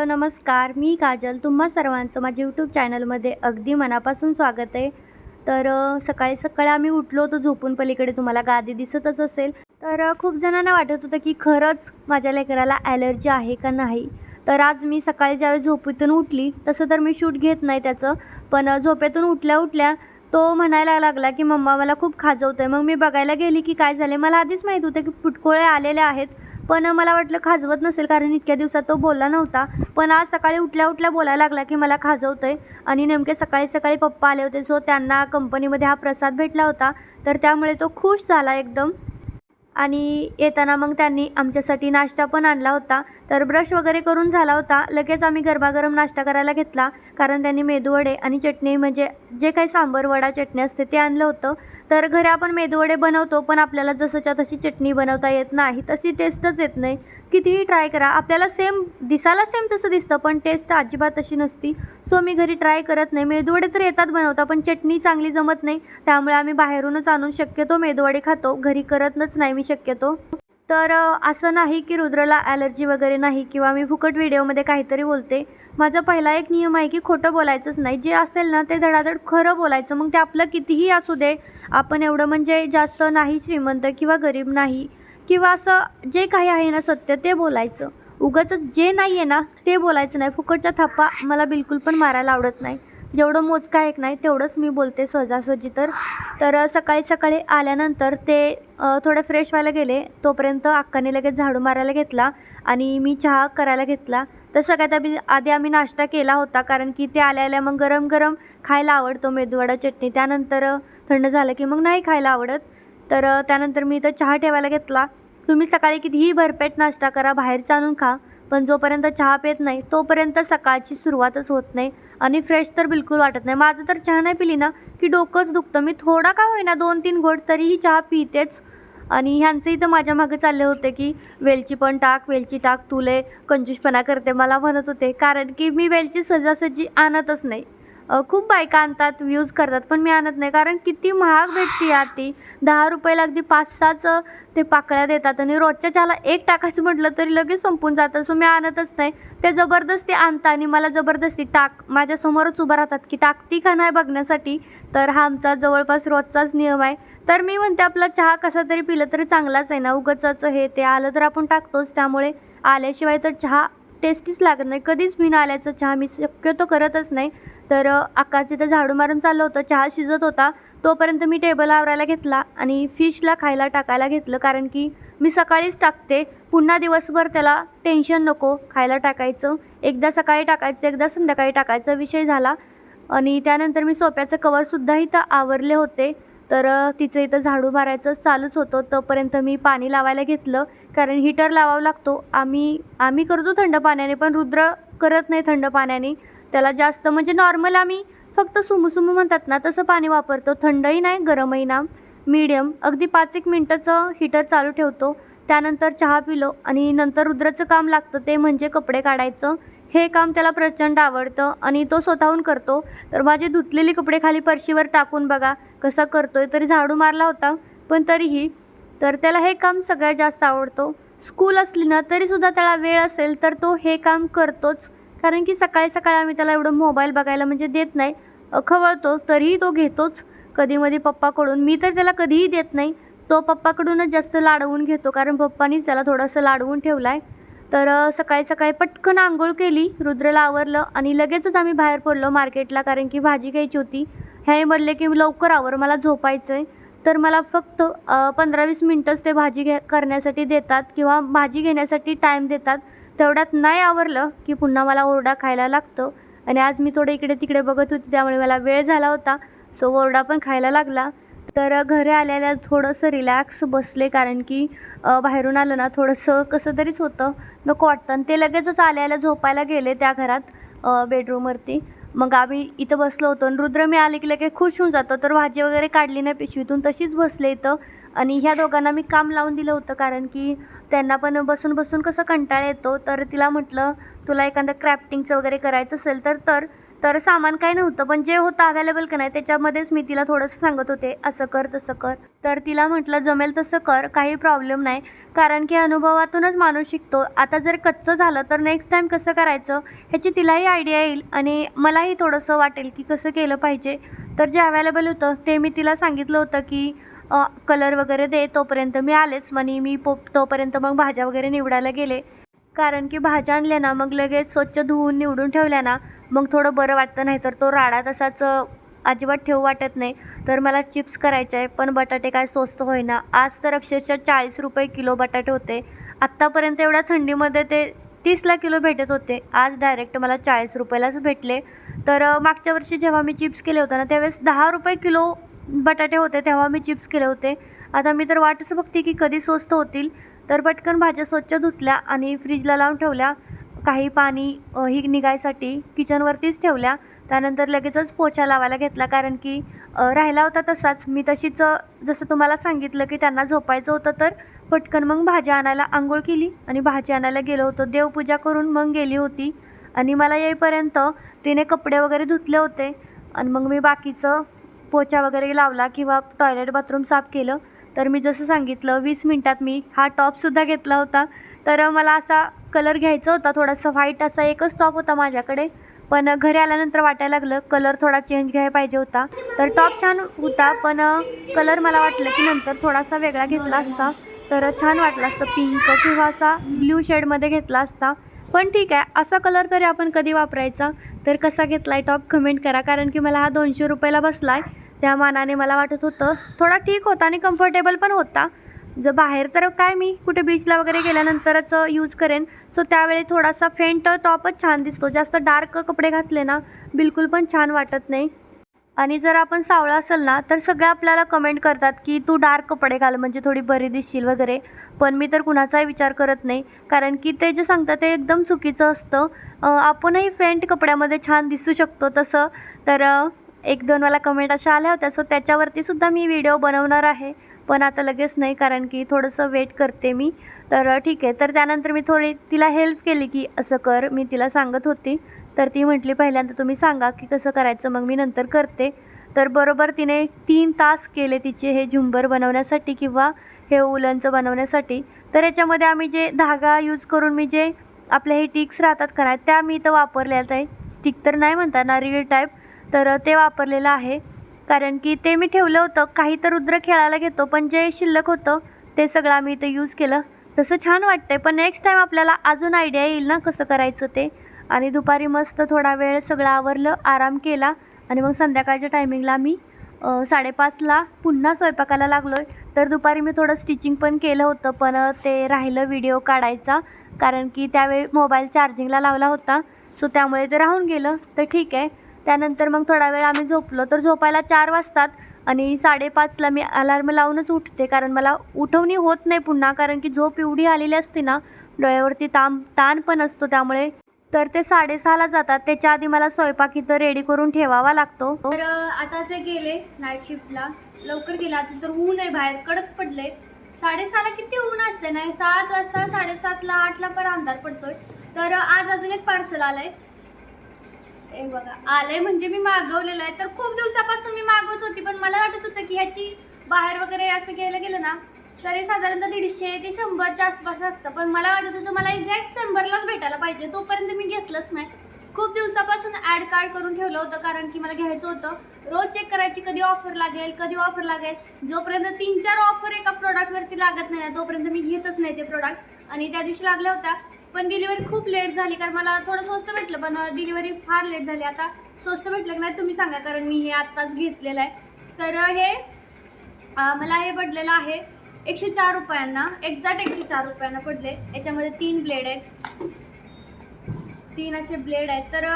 Hello नमस्कार. मी काजल. तुम्हा सर्वांचं माझ्या यूट्यूब चॅनलमध्ये अगदी मनापासून स्वागत आहे. तर सकाळी सकाळी आम्ही उठलो होतो झोपून. पलीकडे तुम्हाला गादी दिसतच असेल. तर खूप जणांना वाटत होतं की खरंच माझ्या लेकराला ॲलर्जी आहे का नाही? तर आज मी सकाळी ज्यावेळी झोपेतून उठली तसं तर मी शूट घेत नाही त्याचं. पण झोपेतून उठल्या उठल्या तो म्हणायला लागला की मम्मा मला खूप खाजवतं आहे मग मी बघायला गेली की काय झाले मला आधीच माहीत होतं की फुटकोळे आलेले आहेत. पण मला वाटलं खाजवत नसेल कारण इतक्या दिवसात तो बोलला नव्हता. पण आज सकाळी उठल्या उठल्या बोलायला लागला की मला खाजवतो आहे आणि नेमके सकाळी सकाळी पप्पा आले होते सो त्यांना कंपनीमध्ये हा प्रसाद भेटला होता. तर त्यामुळे तो खुश झाला एकदम. आणि येताना मग त्यांनी आमच्यासाठी नाश्ता पण आणला होता. तर ब्रश वगैरे करून झाला होता. लगेच आम्ही गरमागरम नाश्ता करायला घेतला. कारण त्यांनी मेदूवडे आणि चटणी म्हणजे जे काही सांबर वडा चटणी असते ते आणलं होतं. तर घरी आपण मेदूवडे बनवतो पण आपल्याला जसंच्या तशी चटणी बनवता येत नाही. तशी टेस्टच येत नाही. कितीही ट्राय करा. आपल्याला सेम दिसायला सेम तसं दिसतं पण टेस्ट अजिबात तशी नसती. सो मी घरी ट्राय करत नाही. मेदूवडे तर येतात बनवता पण चटणी चांगली जमत नाही. त्यामुळे आम्ही बाहेरूनच आणून शक्यतो मेदूवडे खातो. घरी करतच नाही मी शक्यतो. तर असं नाही की रुद्रला ॲलर्जी वगैरे नाही किंवा मी फुकट व्हिडिओमध्ये काहीतरी बोलते. माझा पहिला एक नियम आहे की खोटं बोलायचंच नाही. जे असेल ना ते धडाधड खरं बोलायचं. मग ते आपलं कितीही असू दे आपण एवढं म्हणजे जास्त नाही श्रीमंत किंवा गरीब नाही किंवा असं जे काही आहे ना सत्य ते बोलायचं. उगाच जे नाही आहे ना ते बोलायचं नाही. फुकटचा थप्पा मला बिलकुल पण मारायला आवडत नाही. जेवढं मोजका एक नाही तेवढंच मी बोलते सहजासहजी तर. तर सकाळी सकाळी आल्यानंतर ते थोडे थोडं फ्रेश व्हायला गेले. तोपर्यंत अक्काने लगेच झाडू मारायला घेतला आणि मी चहा करायला घेतला. तर सगळ्यात आधी आधी आम्ही नाश्ता केला होता कारण की ते आल्या आल्या मग गरम गरम खायला आवडतो मेदूवडा चटणी. त्यानंतर थंड झालं की मग नाही खायला आवडत. तर त्यानंतर मी इथं चहा ठेवायला घेतला. तुम्ही सकाळी कितीही भरपेट नाश्ता करा बाहेरचा आणून खा. पण जोपर्यंत चहा पेत नाही तोपर्यंत सकाळची सुरुवातच होत नाही. आणि फ्रेश तर बिलकुल वाटत नाही. माझं तर चहा नाही पिली ना की डोकंच दुखतं. मी थोडा का होईना दोन तीन घोट तरीही चहा पितेच. आणि ह्यांचं इथं माझ्या मागे चालले होते की वेलची पण टाक वेलची टाक तुले कंजूसपणा करते मला म्हणत होते. कारण की मी वेलची सजासजी आणतच नाही. खूप बायका आणतात यूज करतात पण मी आणत नाही. कारण किती महाग भेटते यार ती. दहा रुपयाला अगदी पाच सहाच ते पाकळ्या देतात आणि रोजच्या चहाला एक टाकायचं म्हटलं तरी लगेच संपून जातं. सो मी आणतच नाही. ते जबरदस्ती आणता आणि मला जबरदस्ती टाक. माझ्यासमोरच उभं राहतात की टाकती का नाही बघण्यासाठी? तर हा आमचा जवळपास रोजचाच नियम आहे. तर मी म्हणते आपला चहा कसा तरी पिलं तरी चांगलाच आहे ना. उगचाचं हे ते आलं तर आपण टाकतोच. त्यामुळे आल्याशिवाय तर चहा टेस्टीच लागत नाही. कधीच मी आल्याचं चहा मी शक्यतो करतच नाही. तर आकाश इथं झाडू मारून चाललं होतं. चहा शिजत होता. तोपर्यंत मी टेबल आवरायला घेतला आणि फिशला खायला टाकायला घेतलं. कारण की मी सकाळीच टाकते. पुन्हा दिवसभर त्याला टेन्शन नको. खायला टाकायचं. एकदा सकाळी टाकायचं एकदा संध्याकाळी टाकायचा विषय झाला. आणि त्यानंतर मी सोप्याचं कवरसुद्धा इथं आवरले होते. तर तिचं इथं झाडू मारायचं चालूच होतं. तोपर्यंत मी पाणी लावायला घेतलं. कारण हीटर लावावा लागतो. आम्ही आम्ही करतो थंड पाण्याने पण रुद्र करत नाही थंड पाण्याने. त्याला जास्त म्हणजे नॉर्मल आम्ही फक्त सुमसुम म्हणतात ना तसं पाणी वापरतो. थंडही नाही गरमही ना. मीडियम अगदी पाच एक मिनटाचं हीटर चालू ठेवतो. त्यानंतर चहा पिलो आणि नंतर रुद्राचं काम लागतं ते म्हणजे कपडे काढायचं. हे काम त्याला प्रचंड आवडतं आणि तो स्वतःहून करतो. तर माझे धुतलेले कपडे खाली फरशीवर टाकून बघा कसा करतोय. तरी झाडू मारला होता पण तरीही तर त्याला हे काम सगळ्यात जास्त आवडतो. स्कूल असली ना तरीसुद्धा त्याला वेळ असेल तर तो हे काम करतोच. कारण की सकाळी सकाळी आम्ही त्याला एवढं मोबाईल बघायला म्हणजे देत नाही. खवळतो तरीही तो घेतोच. कधीमधी पप्पाकडून. मी तर त्याला कधीही देत नाही. तो पप्पाकडूनच जास्त लाडवून घेतो. कारण पप्पानीच त्याला थोडंसं लाडवून ठेवलं आहे तर सकाळी सकाळी पटकन आंघोळ केली. रुद्रला आवरलं आणि लगेचच आम्ही बाहेर पडलो मार्केटला. कारण की भाजी घ्यायची होती. हे म्हणले की लवकर आवर मला झोपायचं आहे तर मला फक्त पंधरा वीस मिनटंच ते भाजी घ्या करण्यासाठी देतात किंवा भाजी घेण्यासाठी टाईम देतात. तेवढ्यात नाही आवरलं की पुन्हा मला ओरडा खायला लागतो. आणि आज मी थोडं इकडे तिकडे बघत होती त्यामुळे मला वेळ झाला होता. सो ओरडा पण खायला लागला. तर घरी आल्याला थोडंसं रिलॅक्स बसले कारण की बाहेरून आलं ना थोडंसं कसं तरीच होतं. नको वाटतं. ते लगेचच आल्याला झोपायला गेले त्या घरात बेडरूमवरती मग आम्ही इथं बसलो होतो आणि रुद्र मी आले की लगेच खुश होऊन जातो. तर भाजी वगैरे काढली नाही पिशवीतून तशीच बसले इथं. आणि ह्या दोघांना मी काम लावून दिलं होतं कारण की त्यांना पण बसून बसून कसं कंटाळा येतो. तर तिला म्हटलं तुला एखादं क्राफ्टिंगचं वगैरे करायचं असेल तर तर. तर सामान काही नव्हतं पण जे होतं अवेलेबल का नाही त्याच्यामध्येच मी तिला थोडंसं सांगत होते असं कर तसं कर. तर तिला म्हटलं जमेल तसं कर काही प्रॉब्लेम नाही. कारण की अनुभवातूनच माणूस शिकतो. आता जर कच्चं झालं तर नेक्स्ट टाईम कसं करायचं ह्याची तिलाही आयडिया येईल आणि मलाही थोडंसं वाटेल की कसं केलं पाहिजे. तर जे अवेलेबल होतं ते मी तिला सांगितलं होतं की कलर वगैरे दे तोपर्यंत मी आलेच. म्हणे मी पो तोपर्यंत मग भाज्या वगैरे निवडायला गेले. कारण की भाज्या आणल्या ना मग लगेच स्वच्छ धुवून निवडून ठेवल्या ना मग थोडं बरं वाटतं नाही तर तो राडा तसाच अजिबात ठेवू वाटत नाही. तर मला चिप्स करायचे आहे पण बटाटे काय स्वस्त होईना. आज तर अक्षरशः चाळीस रुपये किलो बटाटे होते. आत्तापर्यंत एवढ्या थंडीमध्ये ते तीसला किलो भेटत होते. आज डायरेक्ट मला चाळीस रुपयालाच भेटले. तर मागच्या वर्षी जेव्हा मी चिप्स केले होते ना त्यावेळेस दहा रुपये किलो बटाटे होते तेव्हा मी चिप्स केले होते. आता मी तर वाटच बघते की कधी स्वस्त होतील. तर पटकन भाज्या स्वच्छ धुतल्या आणि फ्रीजला लावून ठेवल्या. काही पाणी ही निघायसाठी किचनवरतीच ठेवल्या. त्यानंतर लगेचच पोछा लावायला घेतला. कारण की राहिला होता तसाच. मी तशीच जसं तुम्हाला सांगितलं की त्यांना झोपायचं होतं तर पटकन मग भाजी आणायला आंघोळ केली आणि भाजी आणायला गेलो होतो. देवपूजा करून मग गेली होती. आणि मला येईपर्यंत तिने कपडे वगैरे धुतले होते. आणि मग मी बाकीचं पोछा वगैरे लावला किंवा टॉयलेट बाथरूम साफ केलं. तर मी जसं सांगितलं वीस मिनटात मी हा टॉपसुद्धा घेतला होता. तर मला असा कलर घ्यायचा होता थोडासा व्हाईट असा एकच टॉप होता माझ्याकडे. पण घरी आल्यानंतर वाटायला लागलं कलर थोडा चेंज घ्यायला पाहिजे होता. तर टॉप छान होता पण कलर मला वाटलं की नंतर थोडासा वेगळा घेतला असता. तर छान वाटला असतं पिंक किंवा असा ब्ल्यू शेडमध्ये घेतला असता. पण ठीक आहे असा कलर तरी आपण कधी वापरायचा. तर कसा घेतला आहे टॉप कमेंट करा कारण की मला हा दोनशे रुपयाला बसला आहे त्या मानाने मला वाटत होतं थोडा ठीक होता आणि कम्फर्टेबल पण होता. जर बाहेर तर काय मी कुठे बीचला वगैरे गेल्यानंतरच यूज करेन. सो त्यावेळी थोडासा फेंट टॉपच छान दिसतो. जास्त डार्क कपडे घातले ना बिलकुल पण छान वाटत नाही. आणि जर आपण सावळा असेल ना तर सगळे आपल्याला कमेंट करतात की तू डार्क कपडे घाल म्हणजे थोडी बरी दिसशील वगैरे. पण मी तर कुणाचाही विचार करत नाही. कारण की ते जे सांगतात ते एकदम चुकीचं असतं. आपणही फ्रेंट कपड्यामध्ये छान दिसू शकतो तसं. तर एक दोन मला कमेंट अशा आल्या होत्या. सो त्याच्यावरती सुद्धा मी व्हिडिओ बनवणार आहे. पण आता लगेच नाही कारण की थोडंसं वेट करते मी. तर ठीक आहे. तर त्यानंतर मी थोडी तिला हेल्प केली की असं कर मी तिला सांगत होती. तर ती म्हटली पहिल्यांदा तुम्ही सांगा की कसं करायचं मग मी नंतर करते. तर बरोबर तिने तीन तास केले तिचे हे झुंबर बनवण्यासाठी किंवा हे उलनचं बनवण्यासाठी. तर याच्यामध्ये आम्ही जे धागा यूज करून मी जे आपले हे टिक्स राहतात का त्या मी इथं वापरलेल्या आहे स्टिक तर नाही म्हणता ना रील टाईप तर ते वापरलेलं आहे. कारण की ते मी ठेवलं होतं. काही तर रुद्र खेळायला घेतो पण जे शिल्लक होतं ते सगळं आम्ही इथं यूज केलं. तसं छान वाटतंय पण नेक्स्ट टाईम आपल्याला अजून आयडिया येईल ना कसं करायचं ते. आणि दुपारी मस्त थोडा वेळ सगळं आवरलं आराम केला. आणि मग संध्याकाळच्या टायमिंगला मी साडेपाचला पुन्हा स्वयंपाकाला लागलो आहे तर दुपारी मी थोडं स्टिचिंग पण केलं होतं पण ते राहिलं व्हिडिओ काढायचा. कारण की त्यावेळी मोबाईल चार्जिंगला लावला होता. सो त्यामुळे ते राहून गेलं. तर ठीक आहे. त्यानंतर मग थोडा वेळ आम्ही झोपलो. तर झोपायला चार वाजतात आणि साडेपाचला मी अलार्म लावूनच उठते. कारण मला उठवणी होत नाही पुन्हा कारण की झोप एवढी आलेली असते ना डोळ्यावरती ताम ताण पण असतो त्यामुळे. तर ते साडेसहाला जातात. त्याच्या आधी मला स्वयंपाक इथं रेडी करून ठेवावा लागतो. तर आता जे गेले नाईट शिफ्टला लवकर गेले. आता तर ऊन आहे बाहेर कडक पडले. साडेसहाला किती ऊन असते ना? सात वाजता साडेसातला आठला पण अंधार पडतोय. तर आज अजून एक पार्सल आलंय. हे बघा आलंय म्हणजे मी मागवलेलं आहे. तर खूप दिवसापासून मी मागवत होती पण मला वाटत होतं की ह्याची बाहेर वगैरे असं घ्यायला गेलं ना तरी साधारणतः दीडशे ते शंभरच्या आसपास असतं. पण मला वाटत होतं मला एक्झॅक्ट शंभरलाच भेटायला पाहिजे. तोपर्यंत मी घेतलंच नाही. खूप दिवसापासून ॲड कार्ड करून ठेवलं होतं कारण की मला घ्यायचं होतं. रोज चेक करायची कधी ऑफर लागेल कधी ऑफर लागेल. जोपर्यंत तीन चार ऑफर एका प्रोडक्टवरती लागत नाही ना तोपर्यंत मी घेतच नाही ते प्रोडक्ट आणि त्या दिवशी लागल्या होत्या पण डिलिव्हरी खूप लेट झाली कारण मला थोडं स्वस्त भेटलं पण डिलिव्हरी फार लेट झाली. आता स्वस्त भेटलं की नाही तुम्ही सांगा कारण मी हे आत्ताच घेतलेलं आहे. तर हे मला हे पडलेलं आहे एकशे चार रुपयांना एक्झॅक्ट एकशे चार रुपयांना पडले. याच्यामध्ये तीन ब्लेड आहेत. तीन असे ब्लेड आहेत. तर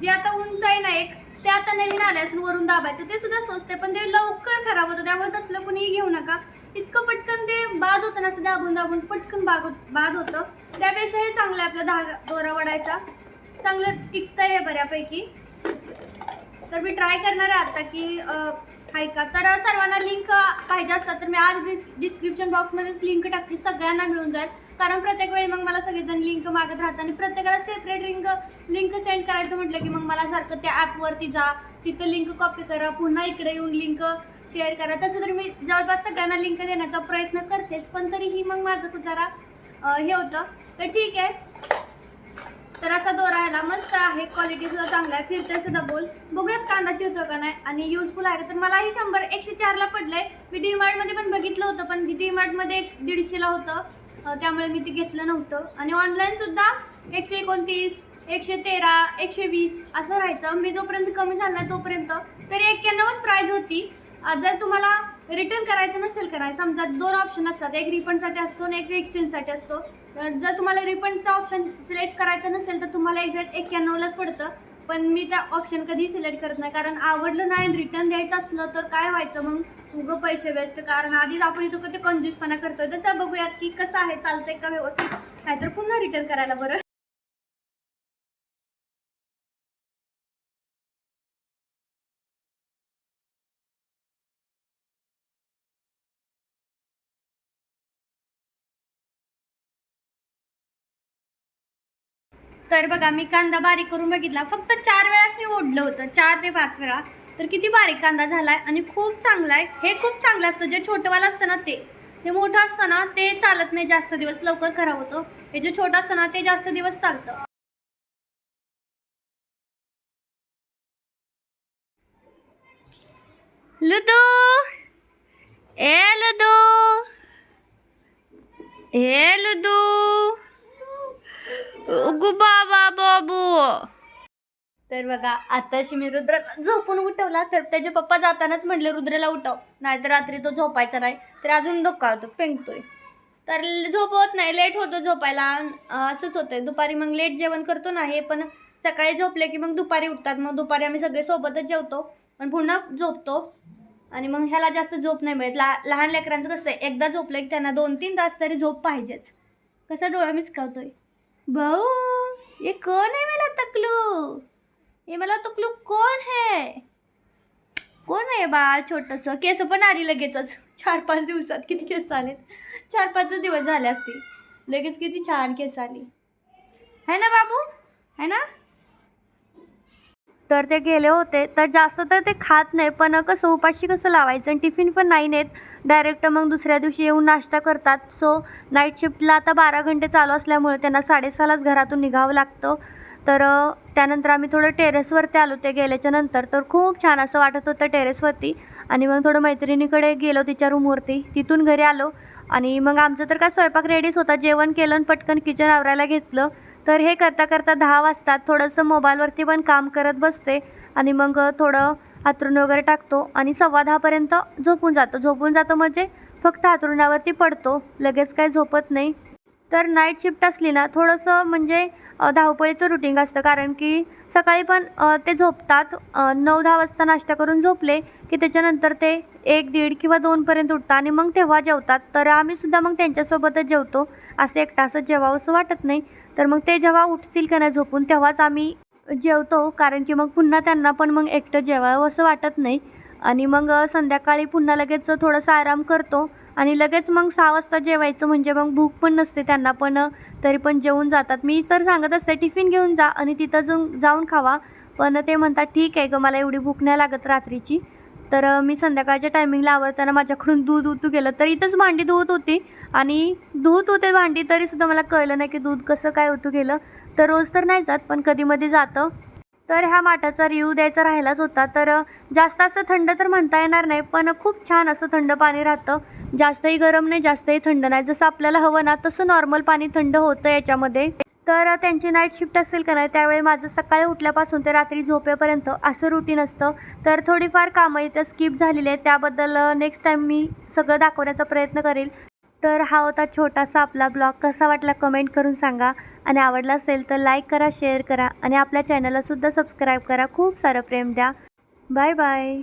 जे आता उंच आहे ना एक ते आता नवीन आले असून वरून दाबायचं ते सुद्धा स्वस्त आहे पण ते लवकर खराब होतं. त्यामुळे तसलं कुणीही घेऊ नका. इतकं पटकन ते बाद होतं ना असं दाबून दाबून पटकन बाग होत- बाद होतं. त्यापेक्षा हे चांगलं आहे आपला धागा दोरा वडायचा. चांगलं टिकतं आहे बऱ्यापैकी. तर मी ट्राय करणार आहे आता की ऐका आहे का? तर सर्वांना लिंक पाहिजे असतात तर मी आज डिस्क्रिप्शन बॉक्समध्येच लिंक टाकते सगळ्यांना मिळून जाईल. कारण प्रत्येक वेळी मग मला सगळेजण लिंक मागत राहतात आणि प्रत्येकाला सेपरेट लिंक लिंक सेंड करायचं म्हटलं की मग मला सारखं त्या ॲपवरती जा. तिथं लिंक कॉपी करा पुन्हा इकडे येऊन लिंक शेअर करा. तसं तर मी जवळपास सगळ्यांना लिंक देण्याचा प्रयत्न करतेच पण तरीही मग माझं जरा हे होतं. तर ठीक आहे. तर असा दोरा ह्याला मस्त आहे. क्वालिटी सुद्धा चांगला आहे. फिरते सुद्धा बोल. बघूयात कांदा होतं का नाही आणि युजफुल आहे. तर मलाही शंभर एकशे चारला पडलंय. मी डी पण बघितलं होतं पण डी एक दीडशेला होतं. त्यामुळे मी ते घेतलं नव्हतं. आणि ऑनलाईन सुद्धा एकशे एकोणतीस एकशे तेरा एकशे वीस असं राहायचं. मी जोपर्यंत कमी झाला तोपर्यंत. तरी एक्क्याण्णवच प्राईज होती. जर तुम्हाला रिटर्न करायचं नसेल का नाही समजा दोन ऑप्शन असतात. एक रिफंडसाठी असतो आणि एक एक्सचेंजसाठी असतो. तर जर तुम्हाला रिफंडचा ऑप्शन सिलेक्ट करायचा नसेल तर तुम्हाला एक्झॅक्ट एक्क्याण्णवलाच पडतं. पण मी त्या ऑप्शन कधी सिलेक्ट करत नाही. कारण आवडलं नाही रिटर्न द्यायचं असलं तर काय व्हायचं मग? उगं पैसे वेस्ट कारण आधीच आपण इथं कधी कंजूसपणा करतोय. त्याचं बघूयात की कसं आहे चालतंय का व्यवस्थित? नाहीतर पुन्हा रिटर्न करायला बरं. तर बघा मी कांदा बारीक करून बघितला. फक्त चार वेळाच मी ओढलं होतं. चार ते पाच वेळा. तर किती बारीक कांदा झाला आहे आणि खूप चांगला आहे हे खूप चांगलं असतं. जे छोटंवालं असतं ना ते. हे मोठं असतं ना ते चालत नाही जास्त दिवस. लवकर खराब होतं. हे जे छोटं असतं ना ते जास्त दिवस चालतं. लुदू! ए लुदू! ए लुदू! उगू बाबा बाबू. तर बघा आताशी मी रुद्राला झोपून उठवला तर त्याचे पप्पा जातानाच म्हणले रुद्राला उठव. नाहीतर रात्री तो झोपायचा नाही तर अजून डोका होतो फेंकतोय. तर झोप होत नाही लेट होतो झोपायला. असंच होतंय. दुपारी मग लेट जेवण करतो ना हे पण सकाळी झोपले की मग दुपारी उठतात. मग दुपारी आम्ही सगळे सोबतच जेवतो आणि पुन्हा झोपतो. आणि मग ह्याला जास्त झोप नाही मिळत. ला लहान लेकरांचं कसं आहे एकदा झोपलं की त्यांना दोन तीन तास तरी झोप पाहिजेच. कसा डोळा मिसकावतोय भाऊ ये कोण आहे मला तकलू? ये मला तकलू कोण है? कोण आहे बाळ छोटंसं? केस पण आली लगेचच. चार पाच दिवसात किती केस आलेत? चार पाच दिवस झाले असतील. लगेच किती छान केस आली. है ना बाबू? है ना? तर ते गेले होते. तर जास्त तर ते खात नाही पण कसं उपाशी कसं लावायचं आणि टिफिन पण नाही नेत. डायरेक्ट मग दुसऱ्या दिवशी येऊन नाश्ता करतात. सो नाईट शिफ्टला आता बारा घंटे चालू असल्यामुळे त्यांना साडेसहालाच घरातून निघावं लागतं. तर त्यानंतर आम्ही थोडं टेरेसवरती आलो ते गेल्याच्यानंतर. तर खूप छान असं वाटत होतं टेरेसवरती आणि मग थोडं मैत्रिणीकडे गेलो तिच्या रूमवरती तिथून घरी आलो. आणि मग आमचं तर काय स्वयंपाक रेडीच होता. जेवण केलं पटकन किचन आवरायला घेतलं. तर हे करता करता दहा वाजतात. थोडंसं मोबाईलवरती पण काम करत बसते आणि मग थोडं हातरून वगैरे टाकतो आणि सव्वा दहापर्यंत झोपून जातो. झोपून जातो म्हणजे फक्त हातरुणावरती पडतो. लगेच काय झोपत नाही. तर नाईट शिफ्ट असली ना थोडंसं म्हणजे धावपळीचं रुटीन असतं. कारण की सकाळी पण ते झोपतात. नऊ दहा वाजता नाश्ता करून झोपले की त्याच्यानंतर ते एक दीड किंवा दोनपर्यंत उठतात आणि मग तेव्हा जेवतात. तर आम्हीसुद्धा मग त्यांच्यासोबतच जेवतो. असं एकटा असं जेवावं असं वाटत नाही. तर मग ते जेव्हा उठतील का नाही झोपून तेव्हाच आम्ही जेवतो. कारण की मग पुन्हा त्यांना पण मग एकटं जेवावं असं वाटत नाही. आणि मग संध्याकाळी पुन्हा लगेच थोडंसं आराम करतो. आणि लगेच मग सहा वाजता जेवायचं म्हणजे मग भूक पण नसते त्यांना पण तरी पण जेवून जातात. मी तर सांगत असते टिफिन घेऊन जा आणि तिथं जाऊन जाऊन खावा. पण ते म्हणतात ठीक आहे गं मला एवढी भूक नाही लागत रात्रीची. तर मी संध्याकाळच्या टायमिंगला आवडताना माझ्याकडून दूध उतू गेलं. तर इथंच भांडी धुवत होती आणि धुवत होते भांडी तरीसुद्धा मला कळलं नाही की दूध कसं काय उतू गेलं. तर रोज तर नाही जात पण कधीमध्ये जातं. तर ह्या माठाचा रिव्ह्यू द्यायचा राहिलाच होता. तर जास्त असं थंड तर म्हणता येणार नाही पण खूप छान असं थंड पाणी राहतं. जास्तही गरम नाही जास्तही थंड नाही. जसं आपल्याला हवं ना तसं नॉर्मल पाणी थंड होतं याच्यामध्ये. तर त्यांची नाईट शिफ्ट असेल का नाही त्यावेळी माझं सकाळी उठल्यापासून ते रात्री झोपेपर्यंत असं रुटीन असतं. तर थोडीफार कामं इथं स्किप झालेली आहेत. त्याबद्दल नेक्स्ट टाईम मी सगळं दाखवण्याचा प्रयत्न करेल. तर हा होता छोटासा आपला ब्लॉग. कसा वाटला कमेंट करून सांगा. आणि आवडला असेल तर लाईक करा शेअर करा. आणि आपल्या चॅनललासुद्धा सबस्क्राईब करा. खूप सारं प्रेम द्या. Bye bye